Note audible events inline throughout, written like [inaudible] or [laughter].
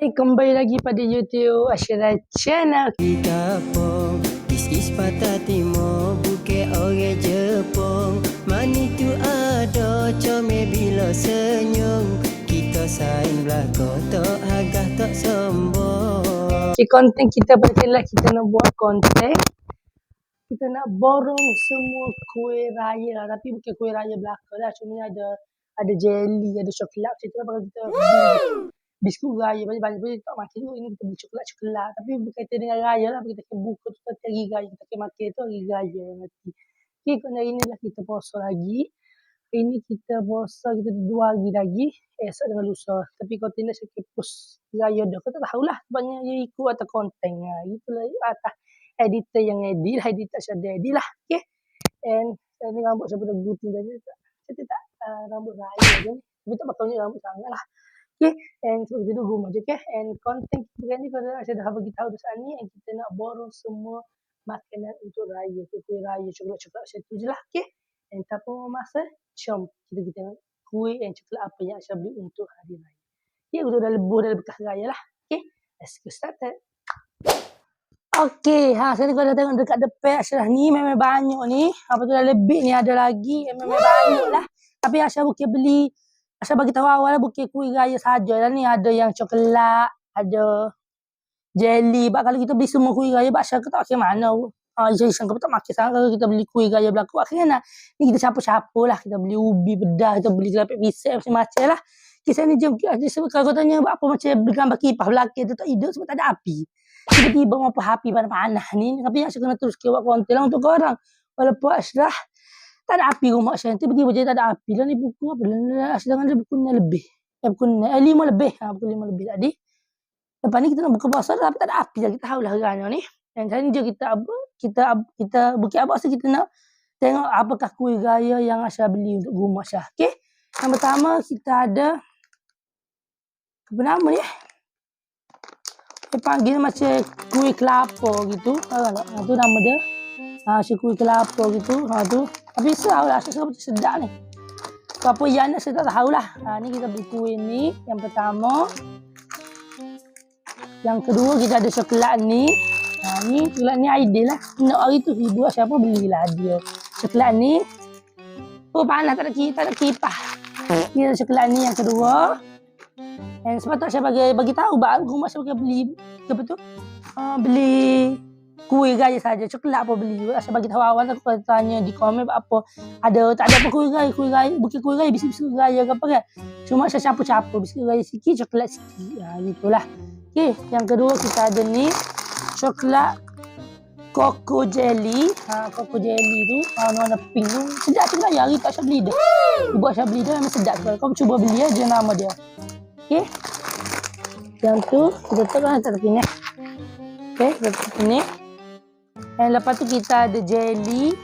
Hai, kembali lagi pada YouTube Asyira Channel. Kita pong Iskis patah timur Bukit orang Jepang Mani tu ada Comel bila senyum Kita saing belakang Tak agah tak sombong Okay, konten kita pada lah kita nak buat konten. Kita nak borong semua kuih raya lah. Tapi bukan kuih raya belaka lah. Cuma ada ada jelly, ada coklat. Macam tu lah kalau kita beli biskut raya banyak-banyak. Boleh tak makan juga. Ini kita beli coklat-coklat. Tapi berkaitan dengan raya lah. Kita akan buka tu nanti hari raya. Kita akan makan tu hari raya nanti. Okay, konten hari ni lah kita puasa lagi. Hari ni kita puasa, kita dua hari lagi. Esok dengan lusa. Tapi konten ni saya akan post raya dah. Kau tak tahulah. Sebabnya dia ikut atas konten. Ha, itulah atas editor yang edit lah. Editor saya edit lah. Okay. And saya ni rambut saya pada gunting tadi. Saya tak uh, rambut raya je. Tapi tak pakai rambut sangat lah. Okay, and seperti itu rumah je, okay. And konten kita ni kalau saya dah bagi tahu dah ni, and kita nak borong semua makanan untuk raya, kuih raya, coklat-coklat macam tu je lah, okay. And tanpa masa, jom kita kita tengok kuih dan coklat apa yang saya beli untuk hari raya. Okay, udah dah lebuh dah bekas raya lah. Okay, let's go started. Okay, ha, sekarang kalau tengok dekat depan Ashraf ni memang banyak ni. Apa tu dah lebih ni ada lagi. Memang banyak lah. Tapi Ashraf bukan beli Asal bagi tahu awal bukan kuih raya saja lah ni. Ada yang coklat, ada jelly. Bak kalau kita beli semua kuih raya, bak Asal tak pakai mana. Ha, jadi sangka tak makan sangat kalau kita beli kuih raya berlaku. Akhirnya nak, ni kita campur-campur lah. Kita beli ubi, bedah, kita beli kelapa pisang, macam-macam lah. Kisah ni jom, kalau kau tanya apa macam beli gambar kipas belakang tu tak hidup sebab tak ada api. Tiba-tiba apa api panas-panas ni. Tapi Asal kena terus buat konten lah untuk korang. Walaupun Ashraf tak ada api rumah saya. Tiba-tiba je tak ada api. Lah ni buku apa? Lah, sedangkan dia buku ni lebih. Eh, buku ni, eh, lima lebih. Ha, buku lima lebih tadi. Lepas ni kita nak buka puasa tapi tak ada api lah. Kita tahu lah ni. Dan sekarang ni je kita apa? Kita, kita bukit apa so kita nak tengok apakah kuih gaya yang Asya beli untuk rumah Asya. Okay. Yang pertama kita ada apa nama ni? Dia panggil macam kuih kelapa gitu. Tak? Itu nama dia. Ha, kuih kelapa gitu. Ha, tu. Sedap lah. Saya macam sedap ni. Apa yang saya tak tahu lah. Ha, ni kita beli kuih ni. Yang pertama. Yang kedua kita ada coklat ni. Ha, ni coklat ni ideal lah. Nak hari tu ibu siapa belilah dia. Coklat ni. Oh panas tak ada, tak ada kipas. Ni ada coklat ni yang kedua. Dan sebab tu saya bagi bagi tahu bang rumah saya bagi beli apa tu? Uh, beli kuih gaya saja coklat apa beli saya bagi tahu awal aku tanya di komen apa ada tak ada apa kuih gaya kuih gaya bukan kuih gaya biskut-biskut gaya ke apa kan cuma saya campur-campur biskut gaya sikit coklat sikit ha, gitulah okey yang kedua kita ada ni coklat Coco jelly, ha, coco jelly tu, ha, warna pink tu, sedap tu lah, hari tak saya beli dah. Ibu saya beli dah, memang sedap tu. Kau cuba beli aja nama dia. Okey. Yang tu kita letakkan atas sini. Okey, letak sini. Dan lepas tu kita ada jelly.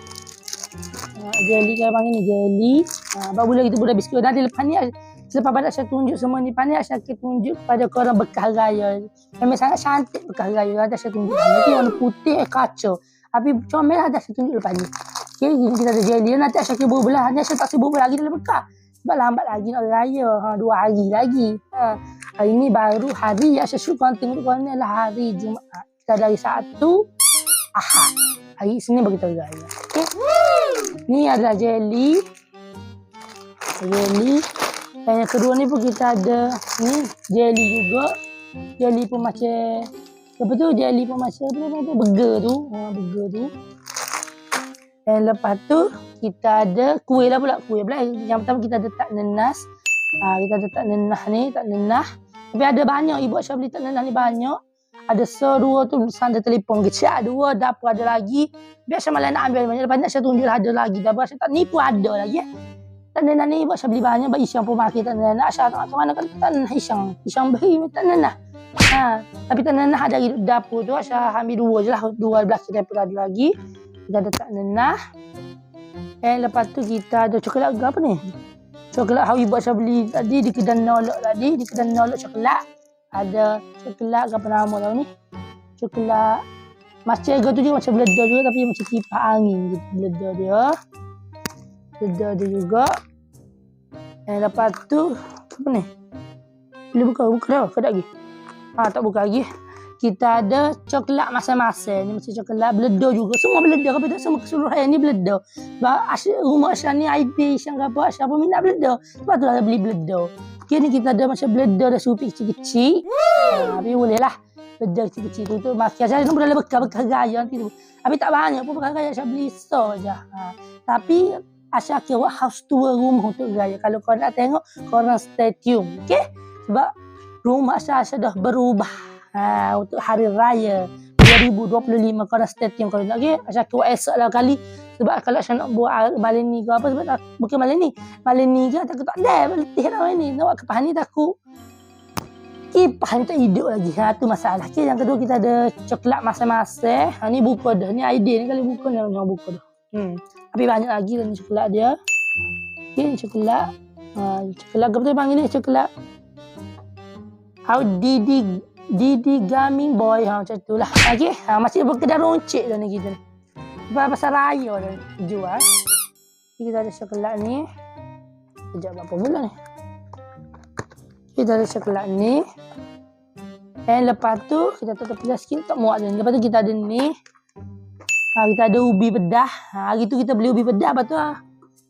Ha, jelly kan panggil ni jelly. Ha, baru lagi tu budak biskut. Nanti lepas ni Selepas pada saya tunjuk semua ni pandai saya akan tunjuk kepada korang bekas raya. Memang sangat cantik bekas raya. Nanti saya tunjuk. Nanti warna putih kacau. Tapi comel ada saya tunjuk lepas ni. Okay, kita ada jelly. Nanti saya akan berbelah. Nanti saya tak sibuk lagi dalam bekas. Sebab lambat lagi nak raya. Ha, dua hari lagi. Ha, hari ni baru hari yang saya syukur tengok korang ni adalah hari Jumaat. Kita dari satu Ahad. Hari Senin bagi tahu raya. Okay. Ni adalah jelly. Jelly. Dan yang kedua ni pun kita ada ni jelly juga. Jelly pun macam apa tu? Jelly pun macam apa tu? Burger tu. Ha, burger tu. Dan lepas tu kita ada kuih lah pula. Kuih pula. Yang pertama kita ada tak nenas. Ha, kita ada tak nenah ni. Tak nenah. Tapi ada banyak. Ibu Aisyah beli tak nenah ni banyak. Ada so dua tu sandal telefon kecil. Dua dapur ada lagi. Biasa malah nak ambil banyak. Ni saya tunjuk ada lagi. Dapur saya tak nipu ada lagi. Ya. Tak nenah ni ibu saya beli banyak. Bagi Isyang pun makan tak nenah. Aisyah tak ke mana kan tak nenah Isyang. Isyang beri tak nenah. Ha, tapi tak nenah ada dapur tu. Aisyah ambil dua je lah. Dua belakang dapur ada lagi. Kita ada tak nenah. Eh lepas tu kita ada coklat apa ni? Coklat Hawi buat saya beli tadi di kedai nolok tadi. Di kedai nolok coklat. Ada coklat apa nama tau ni? Coklat macam tu juga macam beledar juga tapi macam kipas angin gitu beledar dia. Beledar dia juga. Eh lepas tu apa ni? Boleh buka, buka dah, kedap lagi. Ha, tak buka lagi. Kita ada coklat masing-masing. Ni macam coklat beledar juga. Semua beledar. Apa tak semua keseluruhan ni beledar. Sebab rumah Asya ni Isyan ke apa. Asya pun minat beledar. Sebab tu lah beli beledar. Ni kita ada macam beledar dan supi kecil-kecil. Ha, tapi boleh lah. Beledar kecil-kecil tu. tu makan Asya ni boleh bekas-bekas gaya nanti tu. Tapi tak banyak pun bekas gaya. Asya beli store je. Ha. Tapi Asya kira house tour rumah untuk gaya. Kalau kau nak tengok, korang stay tune. Okay? Sebab rumah Asya, Asya dah berubah ha, untuk hari raya 2025 kau dah stay tune kalau nak okay? Asya kira esok lah kali sebab kalau Asya nak buat malam ni ke apa sebab tak, bukan malam ni malam ni ke takut tak ada letih dah malam ni. Nak buat kepahan ni takut. Kipas ni tak hidup lagi. Ha, tu masalah. Okay? yang kedua kita ada coklat masing-masing ha, ni buka dah. Ni idea ni kali buka ni jangan buka dah. Hmm. tapi banyak lagi lah ni coklat dia. Okay, ni coklat. Ha, coklat. Apa tu panggil ni coklat? How Didi Didi Gaming Boy. Ha macam tu lah. Okey, ha masih berkedai roncik dah ni kita ni. Sebab pasal raya jual. Kita ada coklat ni. Sejak berapa bulan ni? Kita ada coklat ni. Dan lepas tu kita tutup pilihan sikit tak muat ni. Lepas tu kita ada ni. Ha, kita ada ubi pedah. Ha, hari tu kita beli ubi pedah. Lepas tu ha,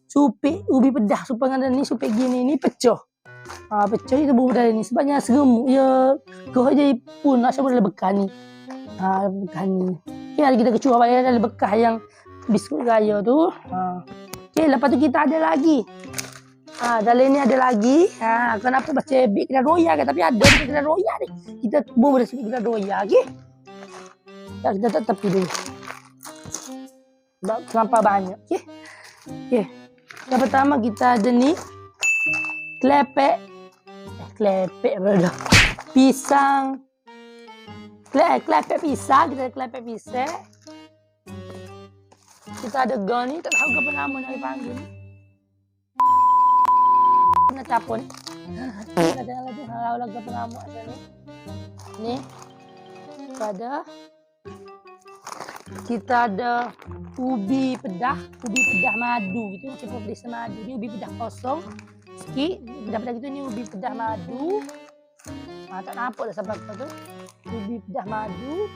supik ubi pedah. Supaya dengan ni supik gini ni pecah. Ha, pecah itu bubur dari ni sebabnya seremuk ya kau je pun nak boleh bekas ni. Ha bekas ni. Okay, hari kita kecuali balik ada bekas yang biskut raya tu. Ha. Okay, lepas tu kita ada lagi. Ha, dalam ni ada lagi. Ha, kenapa baca big kita roya ke tapi ada di kita roya ni. Kita bubur dari kita roya okey. Ya, kita tak tepi dulu. Sebab terlampau banyak. Okey. Okey. Yang pertama kita ada ni klepek eh, klepek berada pisang Kle, klepek pisang kita ada klepek pisang kita ada gun ni tak tahu apa nama nak dipanggil ni kena capon kita ada lagi halau lagi apa nama ada ni ni kita ada kita ada ubi pedah ubi pedah madu gitu macam pedas madu ni ubi pedah kosong sikit Pedah-pedah gitu ni ubi pedah madu ha, Tak nampak dah sampai tu Ubi pedah madu.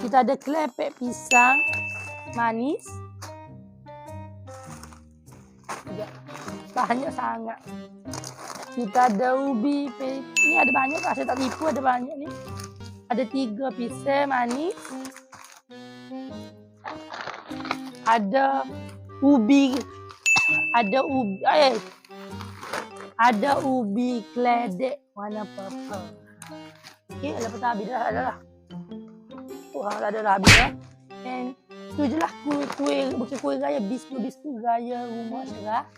Kita ada klepek pisang Manis. Banyak sangat. Kita ada ubi pe- Ni ada banyak tak? Saya tak tipu ada banyak ni. Ada tiga pisang manis. Ada ubi ada ubi eh ada ubi keledek warna purple. Okey, lepas tu habis dah lah. Oh, dah ada dah habis dah. And tu je lah kuih, bukan kuih raya, biskut-biskut raya rumah Syarah.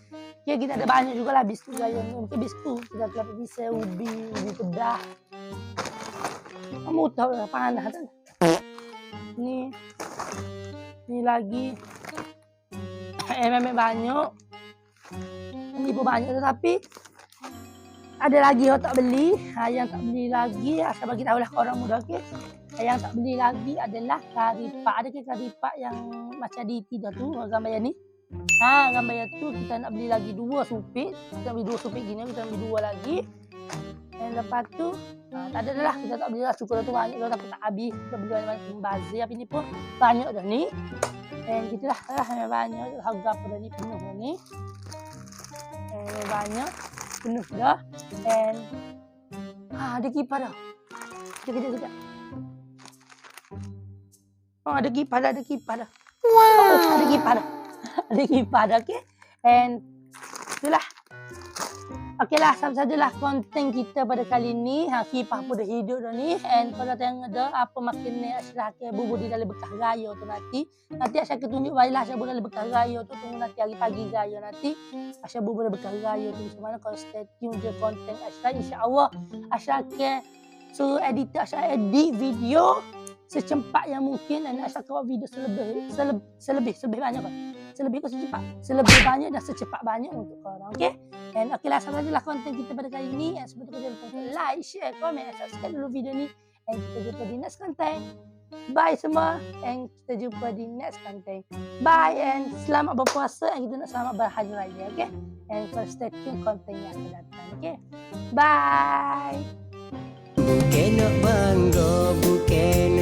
Okay, kita ada banyak jugalah biskut raya ni. Mungkin biskut, kita kelapa pisang, ubi, ubi pedah. Kamu tahu lah, panas kan? Ni, ni lagi. MM banyak. Ni pun banyak tetapi ada lagi yang tak beli. Ha, yang tak beli lagi, asal bagi tahu lah orang muda okey. Yang tak beli lagi adalah karipak. Ada ke karipak yang macam di tidak tu gambar yang ni? Ha, gambar yang tu kita nak beli lagi dua supit. Kita beli dua supit gini, kita beli dua lagi. Dan lepas tu, ha, tak ada dah lah. Kita tak beli lah. Syukur tu banyak dah tapi tak habis. Kita beli banyak bazir. Tapi ni pun banyak dah ni. Dan kita lah, lah memang banyak. Harga apa dah ni penuh dah ni. Eh, banyak penuh dah and ha, ada kipas dah sekejap kejap kejap oh, ada kipas dah ada kipas dah wow. oh, ada kipas [laughs] dah ada kipas dah okay. And itulah Okey lah, sampai sajalah konten kita pada kali ni. Ha, kipas pun dah hidup dah ni. And kalau tengok dah apa makin ni Asyik ke bubur di dalam bekas raya tu nanti. Nanti Asyik tunjuk baiklah Asyik bubur dalam bekas raya tu. Tunggu nanti hari pagi raya nanti. Asyik bubur dalam bekas raya tu. Macam mana kalau stay tune je konten Asyik. InsyaAllah Asyik ke suruh editor Asyik edit video secepat yang mungkin dan Asyik buat video selebih, selebih, selebih, selebih banyak kan selebih ke secepat selebih banyak dan secepat banyak untuk korang okey dan okey lah, sama jelah konten kita pada kali ini. Yang sebut kita jangan lupa like, share, komen dan subscribe dulu video ni. And kita jumpa di next content. Bye semua. And kita jumpa di next content. Bye and selamat berpuasa. And kita nak selamat berhaji raya. Okay. And for stay tune content yang akan datang. Okay. Bye. Bukan bangga, bukan